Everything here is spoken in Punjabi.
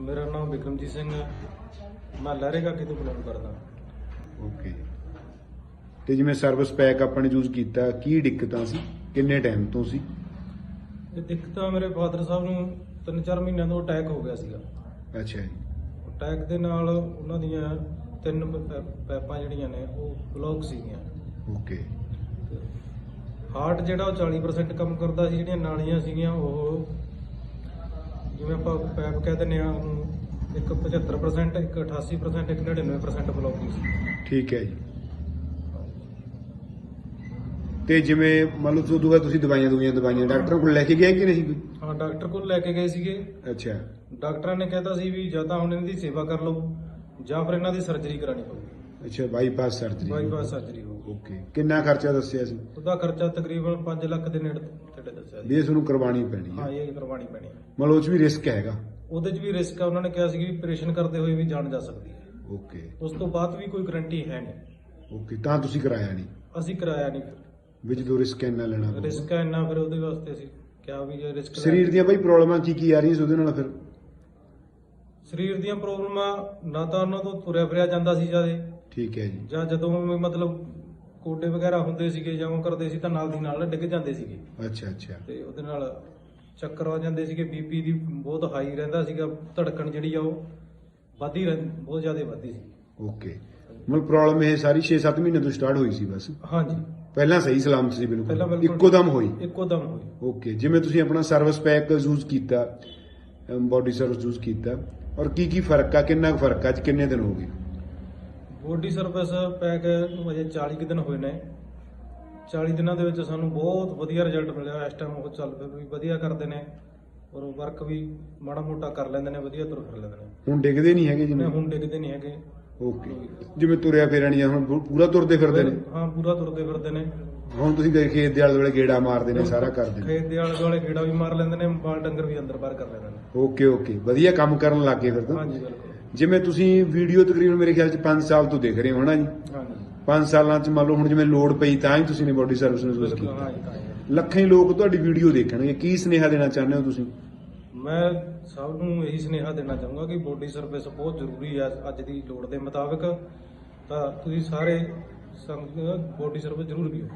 ਮੇਰਾ ਨਾਮ ਵਿਕਰਮਜੀਤ ਸਿੰਘ ਹੈ। ਮੈਂ ਲਹਿਰੇਗਾ ਕਿਤੋਂ ਬਿਲੋਂਗ ਕਰਦਾ। ਓਕੇ ਤੇ ਜਿਵੇਂ ਸਰਵਿਸ ਪੈਕ ਆਪਾਂ ਨੇ ਯੂਜ਼ ਕੀਤਾ ਕੀ ਦਿੱਕਤਾਂ ਸੀ? ਕਿੰਨੇ ਟਾਈਮ ਤੋਂ ਸੀ? ਇਹ ਦਿੱਕਤ ਮੇਰੇ ਫਾਦਰ ਸਾਹਿਬ ਨੂੰ 3-4 ਮਹੀਨਿਆਂ ਤੋਂ ਅਟੈਕ ਹੋ ਗਿਆ ਸੀਗਾ। ਅੱਛਾ ਜੀ। ਅਟੈਕ ਦੇ ਨਾਲ ਉਹਨਾਂ ਦੀਆਂ ਤਿੰਨ ਪੈਪਾਂ ਜਿਹੜੀਆਂ ਨੇ ਉਹ ਬਲੌਕ ਸੀਗੀਆਂ। ਓਕੇ। ਹਾਰਟ ਜਿਹੜਾ ਉਹ 40% ਕੰਮ ਕਰਦਾ ਸੀ ਜਿਹੜੀਆਂ ਨਾਲੀਆਂ ਸੀਗੀਆਂ ਉਹ ਜਿਵੇਂ ਆਪਾਂ ਪੈਪ ਕਹਿ ਦਿੰਦੇ ਆ ਉਹਨੂੰ ਇੱਕ 75% ਇੱਕ 88% ਇੱਕ 99% ਬਲੌਕਿੰਗ ਸੀ। ਠੀਕ ਹੈ ਜੀ। ਤੇ ਜਿਵੇਂ ਮੰਨ ਲਓ ਉਦੋਂ ਬਾਅਦ ਤੁਸੀਂ ਦਵਾਈਆਂ ਦਵਾਈਆਂ ਦਵਾਈਆਂ ਡਾਕਟਰ ਕੋਲ ਲੈ ਕੇ ਗਏ ਕਿ ਨਹੀਂ? ਹਾਂ ਡਾਕਟਰ ਕੋਲ ਲੈ ਕੇ ਗਏ ਸੀਗੇ। ਅੱਛਾ। ਡਾਕਟਰਾਂ ਨੇ ਕਹਿਤਾ ਸੀ ਵੀ ਜਾਂ ਤਾਂ ਹੁਣ ਇਹਨਾਂ ਦੀ ਸੇਵਾ ਕਰ ਲਓ ਜਾਂ ਫਿਰ ਇਹਨਾਂ ਦੀ ਸਰਜਰੀ ਕਰਾਣੀ ਪਊਗੀ ਅੱਛਾ bypass surgery bypass surgery okay ਕਿੰਨਾ ਖਰਚਾ ਦੱਸਿਆ ਸੀ? ਉਹਦਾ ਖਰਚਾ ਤਕਰੀਬਨ 5 ਲੱਖ ਦੇ ਨੇੜੇ ਤੇੜੇ ਦੱਸਿਆ ਵੀ ਸੀ ਇਹ ਤੁਹਾਨੂੰ ਕਰਵਾਉਣੀ ਪੈਣੀ ਹਾਂ। ਹੈ ਇਹ ਕਰਵਾਣੀ ਪੈਣੀ ਹੈ। ਮੰਨ ਲਓ ਉਹ 'ਚ ਵੀ ਰਿਸਕ ਹੈਗਾ। ਉਹਦੇ 'ਚ ਵੀ ਰਿਸਕ ਆ ਉਹਨਾਂ ਨੇ ਕਿਹਾ ਸੀ ਕਿ ਆਪਰੇਸ਼ਨ ਕਰਦੇ ਹੋਏ ਵੀ ਜਾਨ ਜਾ ਸਕਦੀ ਹੈ। ਓਕੇ ਉਸ ਤੋਂ ਬਾਅਦ ਵੀ ਕੋਈ ਗਰੰਟੀ ਹੈ ਨਹੀਂ। ਓਕੇ ਤਾਂ ਤੁਸੀਂ ਕਰਾਇਆ ਨਹੀਂ? ਅਸੀਂ ਕਰਾਇਆ ਨਹੀਂ। ਵੀ ਜਦੋਂ ਰਿਸਕ ਇੰਨਾ ਲੈਣਾ ਪਊ। ਰਿਸਕ ਹੈ ਇੰਨਾ ਫਿਰ ਉਹਦੇ ਵਾਸਤੇ ਅਸੀਂ ਕਿਹਾ ਵੀ ਜੇ ਰਿਸਕ ਸਰੀਰ ਦੀਆਂ ਬਈ ਪ੍ਰੋਬਲਮਾਂ ਕੀ ਕੀ ਆ ਰਹੀਆਂ ਸੀ ਉਹਦੇ ਨਾਲ ਫਿਰ? ਸਰੀਰ ਦੀਆਂ ਪ੍ਰੋਬਲਮਾਂ ਨਾ ਤਾਂ ਉਹਨਾਂ ਤੋਂ ਤੁਰਿਆ ਫਿਰਿਆ ਜਾਂਦਾ ਸੀ ਜਿਆਦੇ। ਠੀਕ ਹੈ ਜੀ। ਜਾਂ ਜਦੋਂ ਵੀ ਮਤਲਬ ਕੋਡੇ ਵਗੈਰਾ ਹੁੰਦੇ ਸੀਗੇ ਜਾਂ ਉਹ ਕਰਦੇ ਸੀ ਤਾਂ ਨਾਲ ਦੀ ਨਾਲ ਡਿੱਗ ਜਾਂਦੇ ਸੀਗੇ। ਅੱਛਾ ਅੱਛਾ। ਤੇ ਉਹਦੇ ਨਾਲ ਚੱਕਰ ਆ ਜਾਂਦੇ ਸੀਗੇ ਬੀਪੀ ਦੀ ਬਹੁਤ ਹਾਈ ਰਹਿੰਦਾ ਸੀਗਾ ਧੜਕਣ ਜਿਹੜੀ ਆ ਉਹ ਵਧੀ ਰਹਿ ਬਹੁਤ ਜ਼ਿਆਦਾ ਵਧੀ ਸੀ। ਓਕੇ। ਮਤਲਬ ਪ੍ਰੋਬਲਮ ਇਹ ਸਾਰੀ 6-7 ਮਹੀਨੇ ਤੋਂ ਸਟਾਰਟ ਹੋਈ ਸੀ ਬਸ। ਹਾਂਜੀ। ਪਹਿਲਾਂ ਸਹੀ ਸਲਾਮਤ ਸੀ ਪਹਿਲਾਂ ਬਿਲਕੁਲ ਬਿਲਕੁਲ ਇੱਕੋ ਦਮ ਹੋਈ। ਇੱਕੋ ਦਮ ਹੋਈ। ਓਕੇ। ਜਿਵੇਂ ਤੁਸੀਂ ਆਪਣਾ ਸਰਵਿਸ ਪੈਕ ਯੂਜ਼ ਕੀਤਾ ਬਾਡੀ ਸਰਵਿਸ ਯੂਜ਼ ਕੀਤਾ ਔਰ ਕੀ ਕੀ ਫ਼ਰਕ ਆ ਕਿੰਨਾ ਕੁ ਫ਼ਰਕ ਆ ਅੱਜ ਕਿੰਨੇ ਦਿਨ ਹੋ ਗਏ? ਬੋਡੀ ਸਰਵਿਸ ਪੈਕ ਨੂੰ ਅਜੇ 40 ਕੁ ਦਿਨ ਹੋਏ ਨੇ। 40 ਦਿਨਾਂ ਦੇ ਵਿੱਚ ਸਾਨੂੰ ਬਹੁਤ ਵਧੀਆ ਰਿਜ਼ਲਟ ਮਿਲਿਆ। ਇਸ ਟਾਈਮ ਉਹ ਚੱਲ ਫਿਰ ਵੀ ਵਧੀਆ ਕਰਦੇ ਨੇ ਔਰ ਵਰਕ ਵੀ ਮਾੜਾ ਮੋਟਾ ਕਰ ਲੈਂਦੇ ਨੇ ਵਧੀਆ ਤੁਰ ਫਿਰ ਲੈਂਦੇ ਨੇ। ਹੁਣ ਡਿੱਗਦੇ ਨਹੀਂ ਹੈਗੇ ਜਿਵੇਂ? ਹੁਣ ਡਿੱਗਦੇ ਨਹੀਂ ਹੈਗੇ। ਓਕੇ ਜਿਵੇਂ ਤੁਰਿਆ ਫਿਰਿਆ ਨਹੀਂ ਹੁਣ ਪੂ- ਪੂਰਾ ਤੁਰਦੇ ਫਿਰਦੇ ਨੇ? ਹਾਂ ਪੂਰਾ ਤੁਰਦੇ ਫਿਰਦੇ ਨੇ। ਹੁਣ ਤੁਸੀਂ ਗਏ ਖੇਤ ਦੇ ਆਲੇ ਦੁਆਲੇ ਗੇੜਾ ਮਾਰਦੇ ਨੇ ਸਾਰਾ ਕਰਦੇ ਨੇ ਖੇਤ ਦੇ ਆਲੇ ਦੁਆਲੇ ਗੇੜਾ ਵੀ ਮਾਰ ਲੈਂਦੇ ਨੇ ਬਾਲ ਡੰਗਰ ਵੀ ਅੰਦਰ ਬਾਹਰ ਕਰ ਲੈਂਦੇ ਨੇ। ਓਕੇ ਓਕੇ ਵਧੀਆ ਕੰਮ ਕਰਨ ਲੱਗ ਫਿਰ ਤਾਂ। ਹਾਂਜੀ ਬਿਲਕੁਲ। ਜਿਵੇਂ ਤੁਸੀਂ ਵੀਡੀਓ ਤਕਰੀਬਨ ਮੇਰੇ ਖਿਆਲ ਚ 5 ਸਾਲ ਤੋਂ ਦੇਖ ਰਹੇ ਹੋ ਜੀ? ਹਾਂਜੀ। 5 ਸਾਲਾਂ ਚ ਮੰਨ ਲਓ ਹੁਣ ਜਿਵੇਂ ਲੋਡ ਪਈ ਤਾਂ ਹੀ ਤੁਸੀਂ ਨੇ ਬਾਡੀ ਸਰਵਿਸ ਨੂੰ ਬਿਲਕੁਲ ਕੀਤਾ। ਲੱਖਾਂ ਲੋਕ ਤੁਹਾਡੀ ਵੀਡੀਓ ਦੇਖਣਗੇ। ਕੀ ਸੁਨੇਹਾ ਦੇਣਾ ਚਾਹੁੰਦੇ ਹੋ ਤੁਸੀਂ? ਮੈਂ ਸਭ ਨੂੰ ਇਹੀ ਸੁਨੇਹਾ ਦੇਣਾ ਚਾਹੂੰਗਾ ਕਿ ਬੋਡੀ ਸਰਵਿਸ ਬਹੁਤ ਜ਼ਰੂਰੀ ਹੈ ਅੱਜ ਦੀ ਲੋੜ ਦੇ ਮੁਤਾਬਕ। ਤਾਂ ਤੁਸੀਂ ਸਾਰੇ ਬੋਡੀ ਸਰਵਿਸ ਜ਼ਰੂਰ ਪੀਓ।